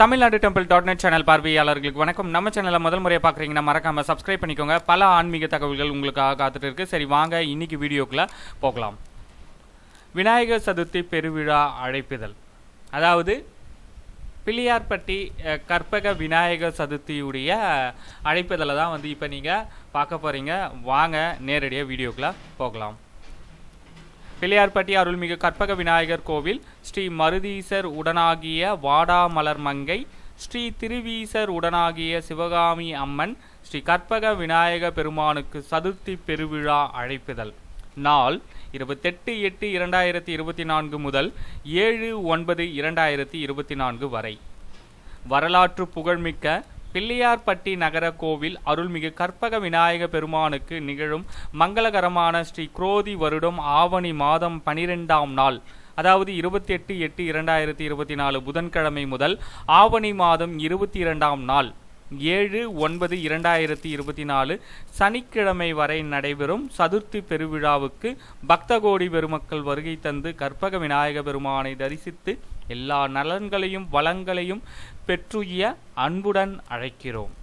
Tamil Nadu temple dot net channel பார்வையாளர்களுக்கு வணக்கம். நம்ம சேனலை முதல் முறையாக பார்க்குறீங்கன்னா மறக்காம சப்ஸ்கிரைப் பண்ணிக்கோங்க. பல ஆன்மீக தகவல்கள் உங்களுக்காக காத்துட்டு இருக்கு சரி வாங்க இன்னைக்கு வீடியோக்குள்ள போகலாம். விநாயகர் சதுர்த்தி பெருவிழா அழைப்பிதழ். அதாவது பிள்ளையார்பட்டி கற்பக விநாயகர் சதுர்த்தியுடைய அழைப்பிதழை தான் வந்து இப்போ நீங்கள் பார்க்க போகிறீங்க வாங்க நேரடியாக வீடியோக்குள்ள போகலாம். பிள்ளையார்பட்டி அருள்மிகு கற்பக விநாயகர் கோவில் ஸ்ரீ மருதீசர் உடனாகிய வாடாமலர் மங்கை ஸ்ரீ திருவீசர் உடனாகிய சிவகாமி அம்மன் ஸ்ரீ கற்பக விநாயக பெருமானுக்கு சதுர்த்தி பெருவிழா அழைப்புதல் நாள் இருபத்தெட்டு எட்டு இரண்டாயிரத்தி இருபத்தி நான்கு முதல் ஏழு ஒன்பது இரண்டாயிரத்தி இருபத்தி நான்கு வரை. வரலாற்று புகழ்மிக்க பிள்ளையார்பட்டி நகர கோவில் அருள்மிகு கற்பக விநாயக பெருமானுக்கு நிகழும் மங்களகரமான ஸ்ரீ குரோதி வருடம் ஆவணி மாதம் பனிரெண்டாம் நாள் அதாவது இருபத்தி எட்டு எட்டு இரண்டாயிரத்தி இருபத்தி நாலு புதன்கிழமை முதல் ஆவணி மாதம் இருபத்தி இரண்டாம் நாள் ஏழு ஒன்பது இரண்டாயிரத்தி இருபத்தி நாலு சனிக்கிழமை வரை நடைபெறும் சதுர்த்தி பெருவிழாவுக்கு பக்தகோடி பெருமக்கள் வருகை தந்து கற்பக விநாயக பெருமானை தரிசித்து எல்லா நலன்களையும் வளங்களையும் பெற்றுய அன்புடன் அழைக்கிறோம்.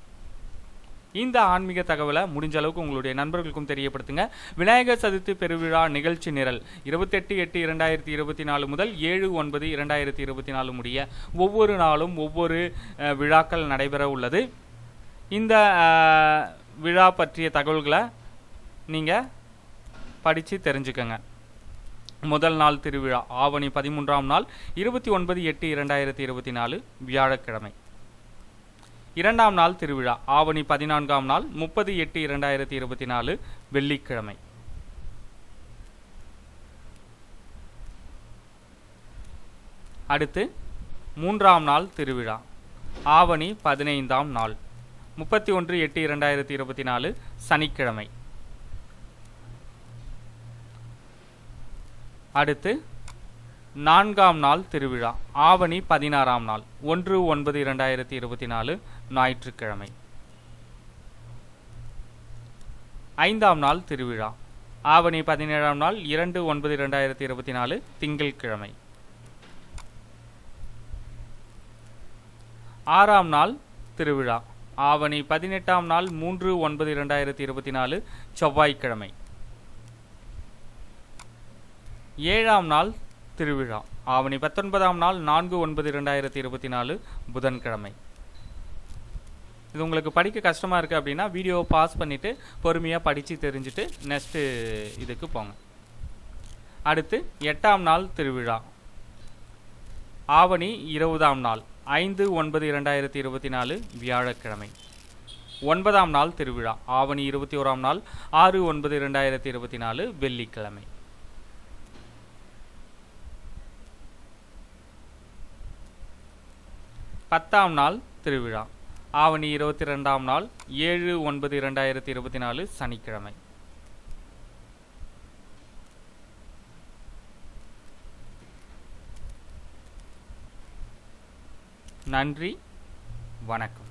இந்த ஆன்மீக தகவலை முடிஞ்ச அளவுக்கு உங்களுடைய நண்பர்களுக்கும் தெரியப்படுத்துங்க. விநாயகர் சதுர்த்தி பெருவிழா நிகழ்ச்சி நிரல் இருபத்தெட்டு எட்டு இரண்டாயிரத்தி இருபத்தி நாலு முதல் ஏழு ஒன்பது இரண்டாயிரத்தி இருபத்தி நாலு முடிய ஒவ்வொரு நாளும் ஒவ்வொரு விழாக்கள் நடைபெற உள்ளது. இந்த விழா பற்றிய தகவல்களை நீங்கள் படித்து தெரிஞ்சுக்கங்க. முதல் நாள் திருவிழா ஆவணி பதிமூன்றாம் நாள் இருபத்தி ஒன்பது எட்டு இரண்டாயிரத்தி இருபத்தி நாலு வியாழக்கிழமை. இரண்டாம் நாள் திருவிழா ஆவணி பதினான்காம் நாள் முப்பது எட்டு இரண்டாயிரத்தி இருபத்தி நாலு வெள்ளிக்கிழமை. அடுத்து மூன்றாம் நாள் திருவிழா ஆவணி பதினைந்தாம் நாள் முப்பத்தி ஒன்று எட்டு இரண்டாயிரத்தி இருபத்தி நாலு சனிக்கிழமை. அடுத்து நான்காம் நாள் திருவிழா ஆவணி பதினாறாம் நாள் ஒன்று ஒன்பது இரண்டாயிரத்தி இருபத்தி நாலு ஞாயிற்றுக்கிழமை. ஐந்தாம் நாள் திருவிழா ஆவணி பதினேழாம் நாள் இரண்டு ஒன்பது இரண்டாயிரத்தி இருபத்தி நாலு திங்கள்கிழமை. ஆறாம் நாள் திருவிழா ஆவணி பதினெட்டாம் நாள் மூன்று ஒன்பது இரண்டாயிரத்தி இருபத்தி நாலு செவ்வாய்க்கிழமை. ஏழாம் நாள் திருவிழா. ஆவணி பத்தொன்பதாம் நாள் நான்கு ஒன்பது இரண்டாயிரத்தி இருபத்தி நாலு புதன்கிழமை. இது உங்களுக்கு படிக்க கஷ்டமாக இருக்குது அப்படின்னா வீடியோவை பாஸ் பண்ணிவிட்டு பொறுமையாக படித்து தெரிஞ்சுட்டு நெக்ஸ்ட்டு இதுக்கு போங்க. அடுத்து எட்டாம் நாள் திருவிழா. ஆவணி இருபதாம் நாள் ஐந்து ஒன்பது இரண்டாயிரத்தி இருபத்தி நாலு வியாழக்கிழமை. ஒன்பதாம் நாள் திருவிழா. ஆவணி இருபத்தி ஓராம் நாள் ஆறு ஒன்பது இரண்டாயிரத்தி இருபத்தி நாலு வெள்ளிக்கிழமை. பத்தாம் நாள் திருவிழா. ஆவணி இருபத்தி ரெண்டாம் நாள் ஏழு ஒன்பது இரண்டாயிரத்தி இருபத்தி நாலு சனிக்கிழமை. நன்றி வணக்கம்.